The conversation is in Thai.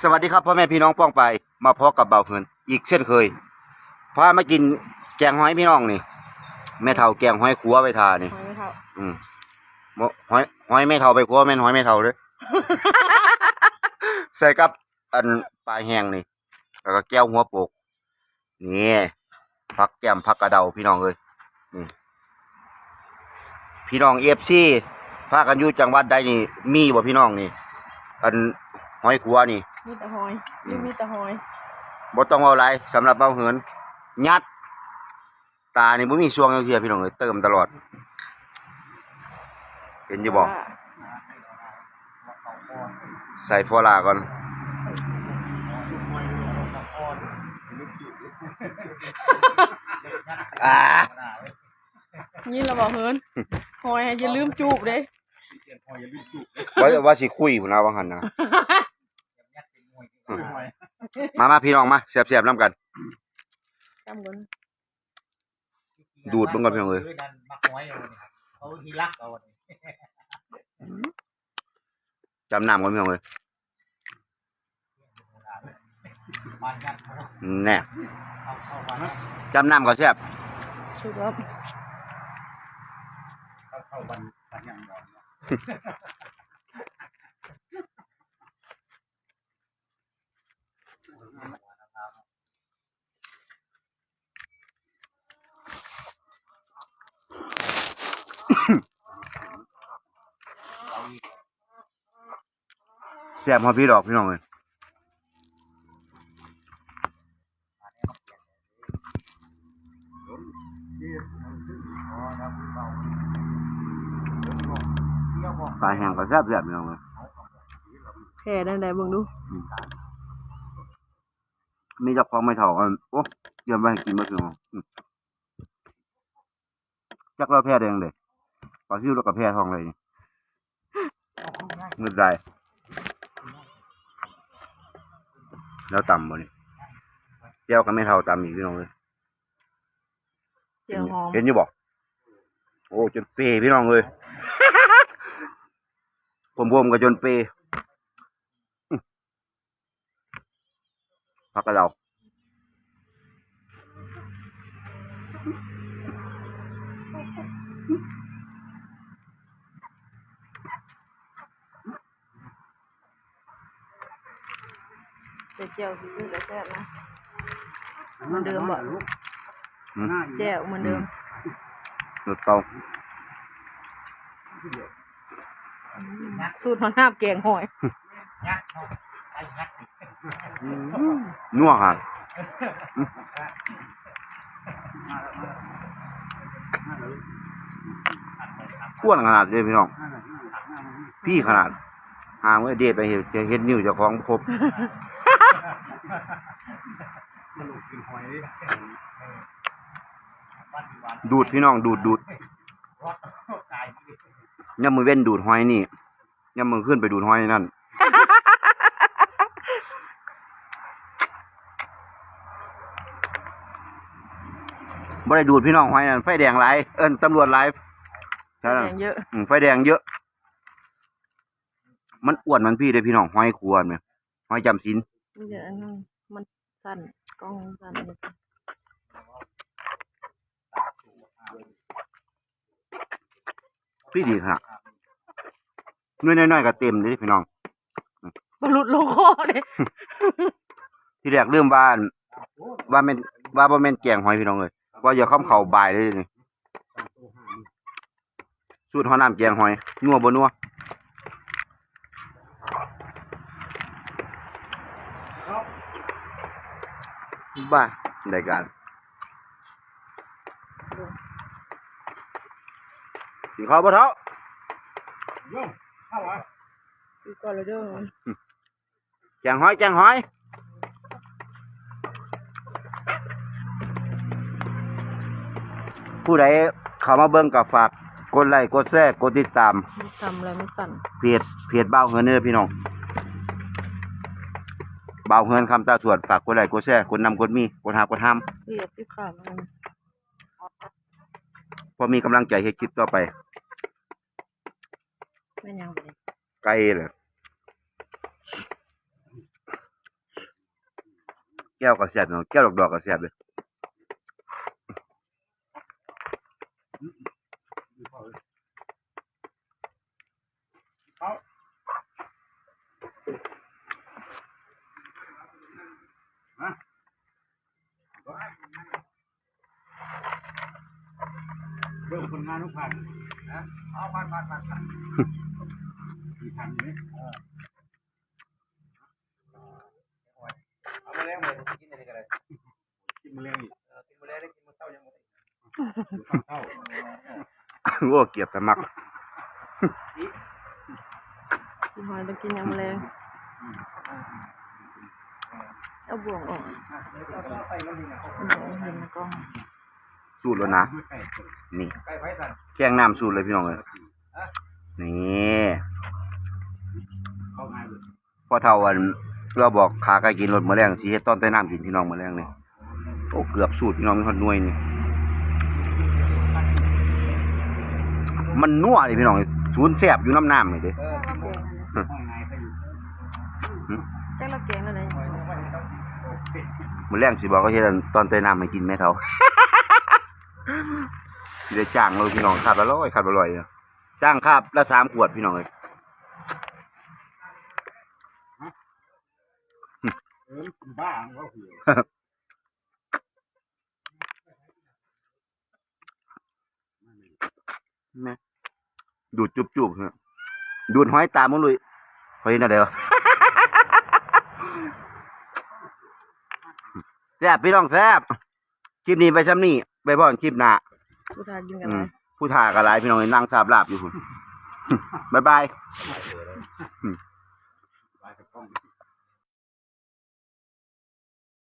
สวัสดีครับพ่อแม่พี่น้องป้องไป มาพบกับเบาเพินอีกเช่นเคยพามากินแกงหอยพี่น้องนี่แม่เฒ่าแกงหอยขัวไปทานี่หอยไม่เท่าอืมบ่หอยหอยแม่เฒ่าไปขัวแม่นหอยแม่เฒ่าเด้อใส่กับอันปลาแห้งนี่แล้วก็แก้วหัวโปกนี่ผักแก้มผักกระเดาพี่น้องเอ้ยนี่พี่น้องเอฟซีพากันอยู่จังหวัดใดนี่ มีบ่พี่น้องนี่ อันหอยขัวนี่มีแต่หอยนี่มีแต่หอยบ่ต้องเอาอะไรสำหรับเบาเหินยัด ตานี่บ่มีช่วงจักเทียพี่น้องเอ้ยเติมตลอด เห็นอยู่บ่ว่าใส่ฟอลาก่อนอ่านี่เราบอกเฮินหอยอย่าลืมจูบเด้ ว่าว่าสิคุยพุ่นนะว่าหั่นนะมามาพี่น้องมาแซ่บๆนํกัน จำกันดูดเบิ่งก่อนพี่น้องเอ้ยดันมักน้อยเอาเนี่ยเขาทีรักเอาเนี่ยจำน้ำก่อนพี่น้องเอ้ยบ้านยัดเขาแน่เอาเข้าบ้านยัดจำน้ำก่อนแซ่บชุดครับ เข้าเข้าบ้านบ้านยังนอน แซ่บฮอดพี่ดอกพี่น้องเอ้ยเที่ยวบอกปลาแห้งก็แซ่บๆพี่น้องเอ้ยแผ่ได้ไหนเบิ่งดู มีเจับของไม่เท่ากันโอ้เดี๋ยวไปให้กินมาพี่น้องอืมจักเราแพ้แดงเลยปลาซิวแล้วก็แพ้ทองเลยนี่เงินได้ แล้วต่ำบ่นี่แก้วก็ไม่เท่าต่ำอีกพี่น้องเลยเจียวหอมเห็นอยู่บอก โอ้จนเปย์พี่น้องเลยผมผมๆก็จนเปย์อื้อพักกับเรา แต่เจียวคือแต่แซ่บนะ เหมันเดิมบ่ อืมแจ่วเหมือนเดิมหนุดเตาสูตรมันน้ำแกงหอยยัดเขาไอ้ยัดนัวค่ะอ้วนขนาดเลยพี่น้อง พี่ขนาด หางไว้เดทไปเห็นจะเห็นนิ้วเจ้าของครบดูดพี่น้องดูดดูดรถตายที่ย่ำมือเว้นดูดหอยนี่ย่ำมือขึ้นไปดูดหอยนั่นบ่ได้ดูดพี่น้องหอยนั่นไฟแดงไลายเอิ้นตำรวจไลฟ์ใช่แกแล้วงเยอะอืมไฟแดงเยอะ มันอ้วนมันพี่เลยพี่น้องหอยควรไหมหอยจำศีลนี่เดี๋ยวอันนั้นมันสั้นกล้องสั้นเลยพี่ดีขนาดน้อยน้อยๆก็เต็มเลยพี่น้องบรรลุลงคอเลยที่แรกเริ่มว่าอั่นว่าแม่นว่าบ่แม่นแกงหอยพี่น้องเลยว่าอย่าเข้าเข่าบ่ายเลยนี่สูตรหอน้ำแกงหอยนัวบ่นัว บ้าได้การกินข้าวบ่เท้าเข้าอะอีกก่อนเลยเด้อแกงหอยแกงหอยผู้ใดเข้ามาเบิ่งกับฝาก กดไลค์กดแชร์กดติดตาม ทำอะไรไม่สั่น เพจเพจเบ้าเฮินนี่พี่น้องเบาเฮือนคำตาสวดฝากคนไลค์กดแช่คนนำคนมีคนหาคนห้พี่ขาดมัพอมีกำลังใจให้คลิปต่อไปไกลเลยแก้วกระเสียบเนาะแก้วดอกดอกกระเสียบเลย เรื่องคนงานทุกพันนะเอาพันพันพันพันมีพันไหมเออเอามาแล้วหมดกินอะไรกันเลยกินมาแล้วอีกกินมาแล้วได้กินมาเศร้ายังหมดเศร้าโอ้เกียบสมักกินหอยต้องกินยำแมลง เอาบ่วงออกบ่วงเห็นในกล้องสูตรแล้วนะ นี่ไก่ไผ่สันแกงน้ำสูตรเลยพี่น้องเลยนี่เข้าง่ายเลยพอเท่าวันเราบอกขาไก่กินรถมะแรงสีเฮ็ดต้นใต้น้ำกินพี่น้องมะแรงนี่โอ้เกือบสูตรพี่น้องมีฮอดหน่วยนี่มันนัวเลยพี่น้องศูนย์แซ่บอยู่น้ำน้ำนี่เด้เออข้าวแกงห้องไงไปอยู่แจ้งเราแกงแล้วไหนห้องไม่ต้องโอเคมะแรงสิบอกเขาเฮ็ดอันตอนใต้น้ำให้กินแม่เท่าสิได้จ้างเลยพี่น้องคาบละร้อยคาบละร้อยจ้างคาบละสามขวดพี่น้องเลยบ้าก็หิวแม่ดูดจุบๆเนี่ยดูดหอยตามมึงเลยหอยน่ะเดี๋ยว แซ่บพี่น้องแซ่บคลิปนี้ไปซ้ำนี่ไปบ่อนคลิปหน้ากูทานกินกันอืไหมมผู้ถ่ากระไรพี่น้องนั่งสาบลาบอยู่คุณ บ๊ายบาย